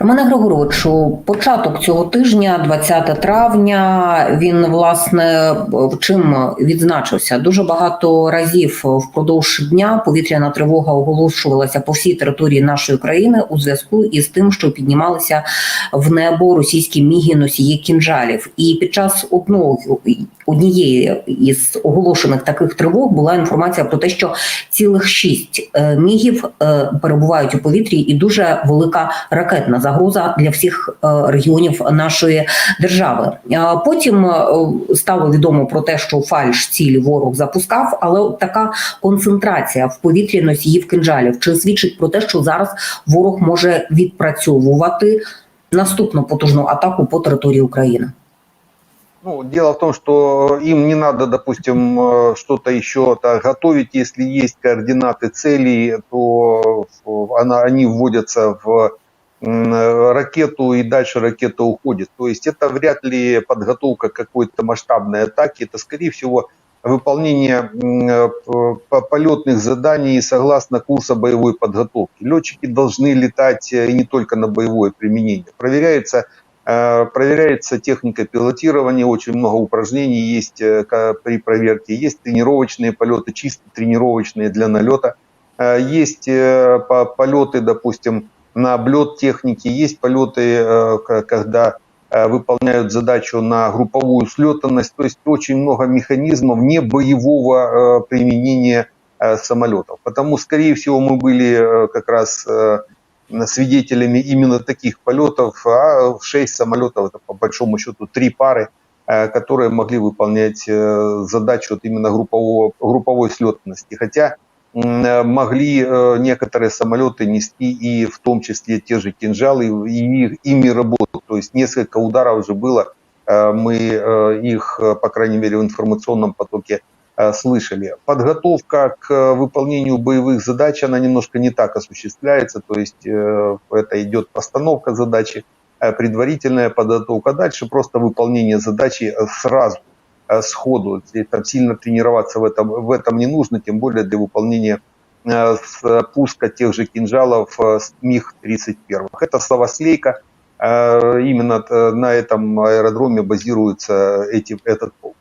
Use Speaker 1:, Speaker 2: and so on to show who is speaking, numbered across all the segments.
Speaker 1: Романе Григоровичу, початок цього тижня, 20 травня, він власне в чим відзначився дуже багато разів впродовж дня. Повітряна тривога оголошувалася по всій території нашої країни у зв'язку із тим, що піднімалися в небо російські міги носії кінжалів. І під час одного однієї із оголошених таких тривог була інформація про те, що цілих шість е, мігів е, перебувають у повітрі, і дуже велика ракетна загроза для всіх е, регіонів нашої держави. Потім стало відомо про те, що фальш цілі ворог запускав, але така концентрація в повітрі носіїв кинжалів чи свідчить про те, що зараз ворог може відпрацьовувати наступну потужну атаку по території України.
Speaker 2: Ну, дело в том, что им не надо, допустим, э, что-то еще -то готовить. Если есть координаты целей, то она, они вводятся в ракету и дальше ракета уходит. То есть это вряд ли подготовка какой-то масштабной атаки. Это, скорее всего, выполнение э, полетных заданий согласно курса боевой подготовки. Летчики должны летать э, не только на боевое применение. Проверяется проверяется техника пилотирования, очень много упражнений есть э, при проверке. Есть тренировочные полеты, чисто тренировочные для налета. Э, есть полеты, допустим, на облет техники. Есть полеты, когда выполняют задачу на групповую слетанность. То есть очень много механизмов не боевого применения самолетов. Потому, скорее всего, мы были как раз свидетелями именно таких полетов, а 6 самолетов, это по большому счету три пары, э, которые могли выполнять э, задачу вот именно группового, групповой слетности. Хотя могли э, некоторые самолеты нести и в том числе те же кинжалы и ими работать. То есть несколько ударов уже было, мы их, по крайней мере, в информационном потоке слышали. Подготовка к выполнению боевых задач, она немножко не так осуществляется, то есть э, это идет постановка задачи, э, предварительная подготовка, дальше просто выполнение задачи сразу, сходу. Там сильно тренироваться в этом, в этом не нужно, тем более для выполнения пуска тех же кинжалов с МиГ-31. Это словослейка, именно на этом аэродроме базируется эти, этот полк.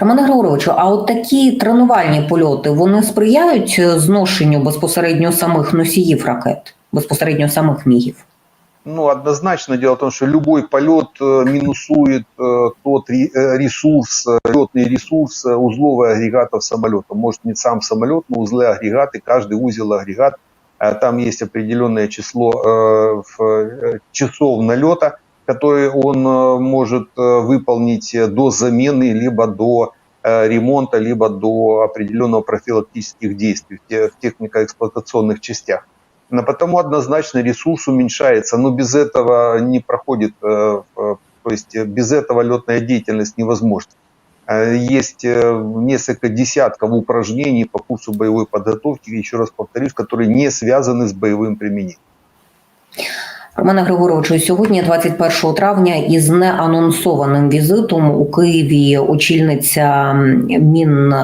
Speaker 1: Романе Григоровичу, а от такі тренувальні польоти вони сприяють е, зношенню безпосередньо самих носіїв ракет, безпосередньо самих мігів?
Speaker 2: Ну, однозначно дело в том, что любой полет э, минусует э, тот э, ресурс, летный ресурс узлов и агрегатов самолета. Может не сам самолет, но узлы, агрегаты, каждый узел, агрегат. Там есть определенное число часов налета, которые он э, может э, выполнить до замены, либо до э, ремонта, либо до определенного профилактических действий в технико-эксплуатационных частях. Но потому однозначно ресурс уменьшается, но без этого не проходит, то есть без этого летная деятельность невозможна. Есть несколько десятков упражнений по курсу боевой подготовки, еще раз повторюсь, которые не связаны с боевым применением.
Speaker 1: Романе Григоровичу, сьогодні, 21 травня, із неанонсованим візитом у Києві очільниця Мін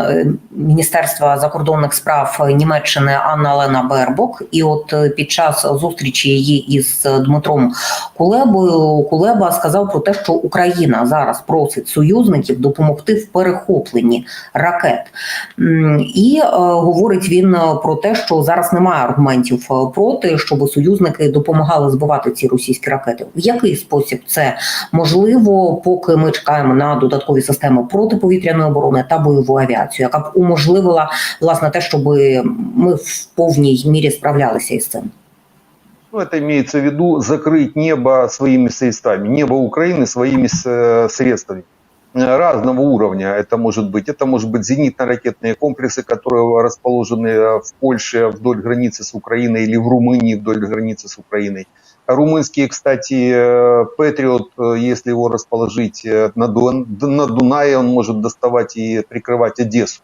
Speaker 1: Міністерства закордонних справ Німеччини Анна Лена Бербок. І от під час зустрічі її із Дмитром Кулебою Кулеба сказав про те, що Україна зараз просить союзників допомогти в перехопленні ракет, і е, говорить він про те, що зараз немає аргументів проти, щоб союзники допомагали збивати ці російські ракети. В який спосіб це можливо, поки ми чекаємо на додаткові системи протиповітряної оборони та бойову авіацію, яка б уможливила власне те, щоб ми в повній мірі справлялися із цим.
Speaker 2: Ну, это имеется в виду закрыть небо своими средствами, небо Украины своими э, средствами разного уровня это может быть. Это может быть зенитно-ракетные комплексы, которые расположены в Польше вдоль границы с Украиной или в Румынии вдоль границы с Украиной. Румынский, кстати, э, Патриот, э, если его расположить э, на, Дун, на Дунае, он может доставать и прикрывать Одессу.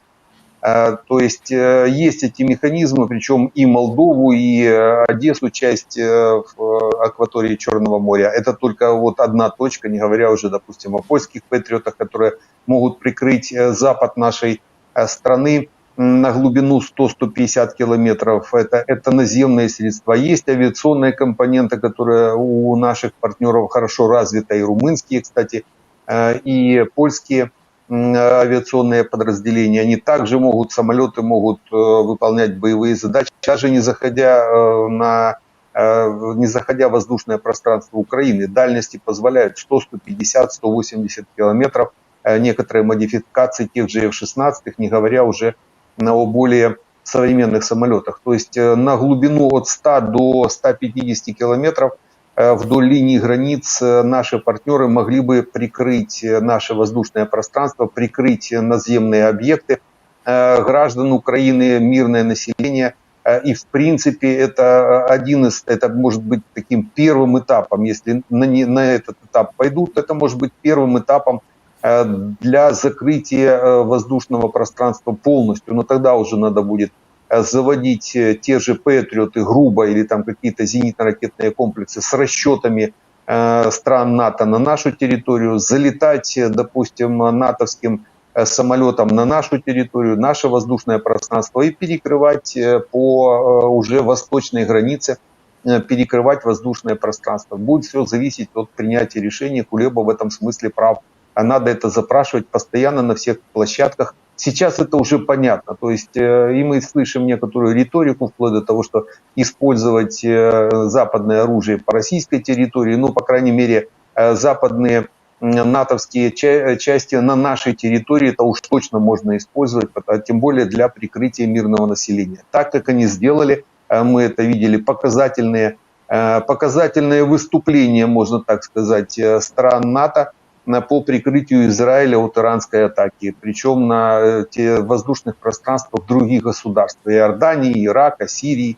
Speaker 2: То есть есть эти механизмы, причем и Молдову, и Одессу, часть в акватории Черного моря. Это только вот одна точка, не говоря уже, допустим, о польских патриотах, которые могут прикрыть запад нашей страны. на глубину 100-150 километров. Это, это наземные средства. Есть авиационные компоненты, которые у наших партнеров хорошо развиты, и румынские, кстати, э, и польские авиационные подразделения. Они также могут, самолеты могут э, выполнять боевые задачи, даже не заходя э, на э, не заходя в воздушное пространство Украины. Дальности позволяют 100, 150, 180 километров. Некоторые модификации тех же F-16, не говоря уже о более современных самолетах. То есть на глубину от 100 до 150 километров вдоль линии границ э, наши партнеры могли бы прикрыть э, наше воздушное пространство, прикрыть э, наземные объекты э, граждан Украины, мирное население. Э, И, в принципе, это э, один из, это может быть таким первым этапом, если на, не- на этот этап пойдут, это может быть первым этапом э, для закрытия э, воздушного пространства полностью. Но тогда уже надо будет э, заводить э, те же Патриоты грубо или там какие-то зенитно-ракетные комплексы с расчетами э, стран НАТО на нашу территорию, залетать, э, допустим, натовским самолетом на нашу территорию, наше воздушное пространство и перекрывать по уже восточной границе, перекрывать воздушное пространство. Будет все зависеть от принятия решений. Кулеба в этом смысле прав. А надо это запрашивать постоянно на всех площадках. Сейчас это уже понятно. То есть э, и мы слышим некоторую риторику, вплоть до того, что использовать э, западное оружие по российской территории, ну, по крайней мере, э, западные натовские ча- части на нашей территории, это уж точно можно использовать, а тем более для прикрытия мирного населения. Так как они сделали, мы это видели, показательные, показательные выступления, можно так сказать, стран НАТО на- по прикрытию Израиля от иранской атаки, причем на э, те воздушных пространствах других государств, Иордании, Ирака, Сирии.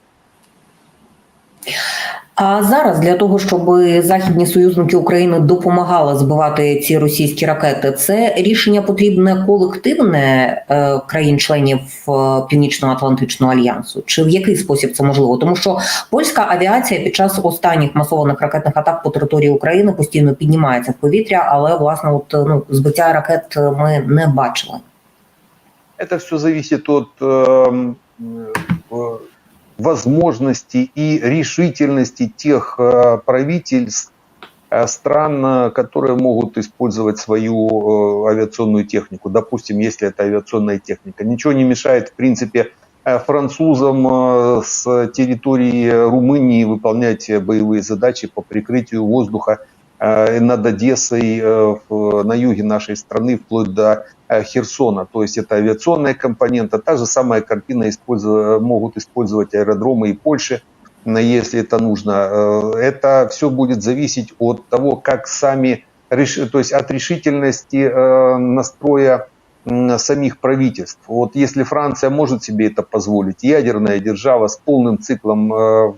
Speaker 1: А зараз для того, щоб західні союзники України допомагали збивати ці російські ракети, це рішення потрібне колективне е, країн-членів е, Північно-Атлантичного альянсу. Чи в який спосіб це можливо? Тому що польська авіація під час останніх масованих ракетних атак по території України постійно піднімається в повітря, але власне, от ну збиття ракет ми не бачили.
Speaker 2: Это все зависит от возможностей и решительности тех э, правительств э, стран, э, которые могут использовать свою авиационную технику. Допустим, если это авиационная техника. Ничего не мешает, в принципе, французам с территории Румынии выполнять боевые задачи по прикрытию воздуха над Одессой на юге нашей страны, вплоть до Херсона. То есть это авиационная компонента. Та же самая картина могут использовать аэродромы и Польши, если это нужно. Э, Это все будет зависеть от того, как сами, то есть от решительности э, настроя самих правительств. Вот если Франция может себе это позволить, ядерная держава с полным циклом э,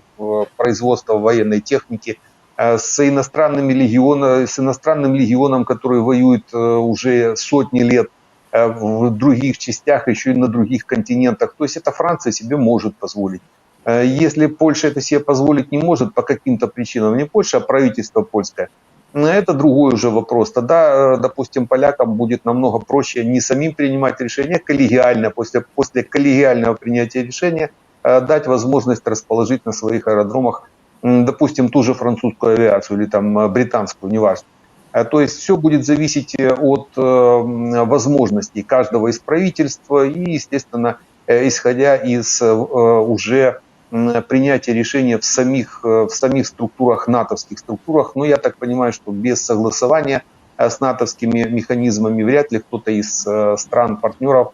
Speaker 2: производства военной техники, с иностранными легионами, с иностранным легионом, который воюет э, уже сотни лет э, в других частях, еще и на других континентах. То есть это Франция себе может позволить. Э, Если Польша это себе позволить не может по каким-то причинам, не Польша, а правительство польское, ну, это другой уже вопрос. Тогда, э, допустим, полякам будет намного проще не самим принимать решения, коллегиально, после, после коллегиального принятия решения э, дать возможность расположить на своих аэродромах, допустим, ту же французскую авиацию или там э, британскую, неважно. Э, То есть все будет зависеть э, от возможностей каждого из правительства и, естественно, исходя из уже принятия решения в самих, в самих структурах, натовских структурах. Но я так понимаю, что без согласования с натовскими механизмами вряд ли кто-то из стран-партнеров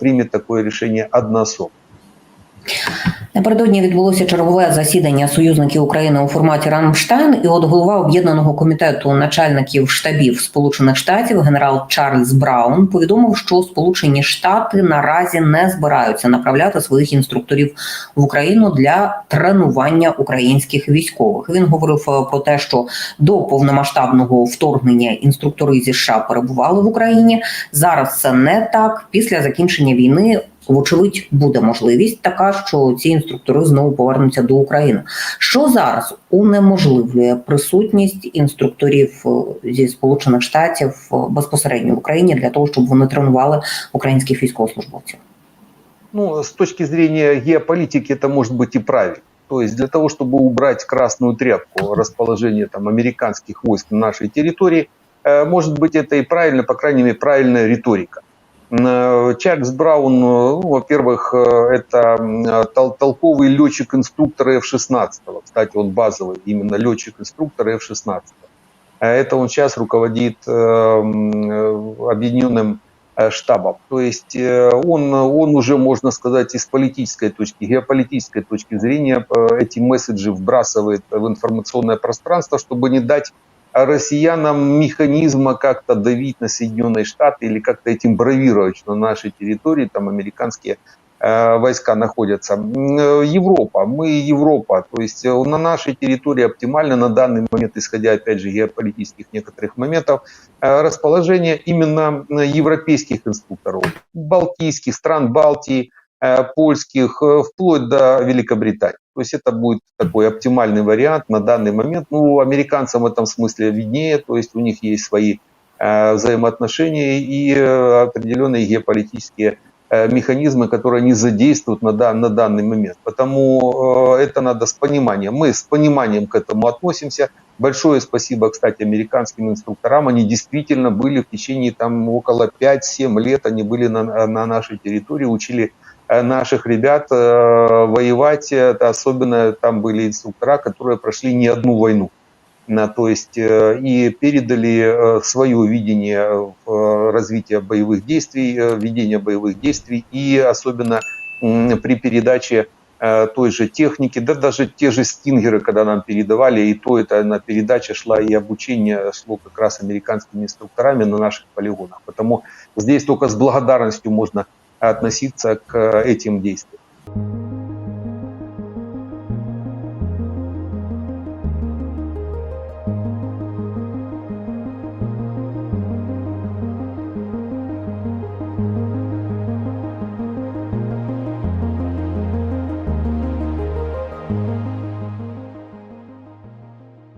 Speaker 2: примет такое решение однособно.
Speaker 1: Напередодні відбулося чергове засідання союзників України у форматі Рамштайн, і от голова об'єднаного комітету начальників штабів Сполучених Штатів генерал Чарльз Браун повідомив, що Сполучені Штати наразі не збираються направляти своїх інструкторів в Україну для тренування українських військових. Він говорив е, про те, що до повномасштабного вторгнення інструктори зі США перебували в Україні. Зараз це не так. Після закінчення війни вочевидь буде можливість така, що ці інструктори знову повернуться до України. Що зараз унеможливлює присутність інструкторів е, зі Сполучених Штатів е, безпосередньо в Україні для того, щоб вони тренували українських військовослужбовців?
Speaker 2: Ну, с точки зрения геополитики это может быть и правильно. То есть для того, чтобы убрать красную тряпку расположения там, американских войск на нашей территории, э, может быть это и правильно, по крайней мере, правильная риторика. Э, Чарльз Браун, ну, во-первых, э, это тол- толковый летчик-инструктор F-16. Кстати, он базовый, именно летчик-инструктор F-16. Это он сейчас руководит объединенным штабом. То есть он, он уже, можно сказать, из политической точки, геополитической точки зрения эти месседжи вбрасывает в информационное пространство, чтобы не дать россиянам механизма как-то давить на Соединенные Штаты или как-то этим бравировать, что на нашей территории там американские э, войска находятся. Европа, мы Европа, то есть э, на нашей территории оптимально на данный момент, исходя опять же геополитических некоторых моментов, э, расположение именно европейских инструкторов, балтийских стран Балтии, польских, вплоть до Великобритании. То есть это будет такой оптимальный вариант на данный момент. Ну, американцам в этом смысле виднее, то есть у них есть свои э, взаимоотношения и э, определенные геополитические э, механизмы, которые они задействуют на, дан, на данный момент. Потому э, это надо с пониманием. Мы с пониманием к этому относимся. Большое спасибо, кстати, американским инструкторам. Они действительно были в течение там около 5-7 лет, они были на, на нашей территории, учили наших ребят э, воевать, это особенно там были инструктора, которые прошли не одну войну. То есть э, и передали свое видение развития боевых действий, ведения боевых действий и особенно при передаче той же техники, да даже те же стингеры, когда нам передавали, и то это на передаче шла и обучение шло как раз американскими инструкторами на наших полигонах. Потому здесь только с благодарностью можно относиться к этим действиям.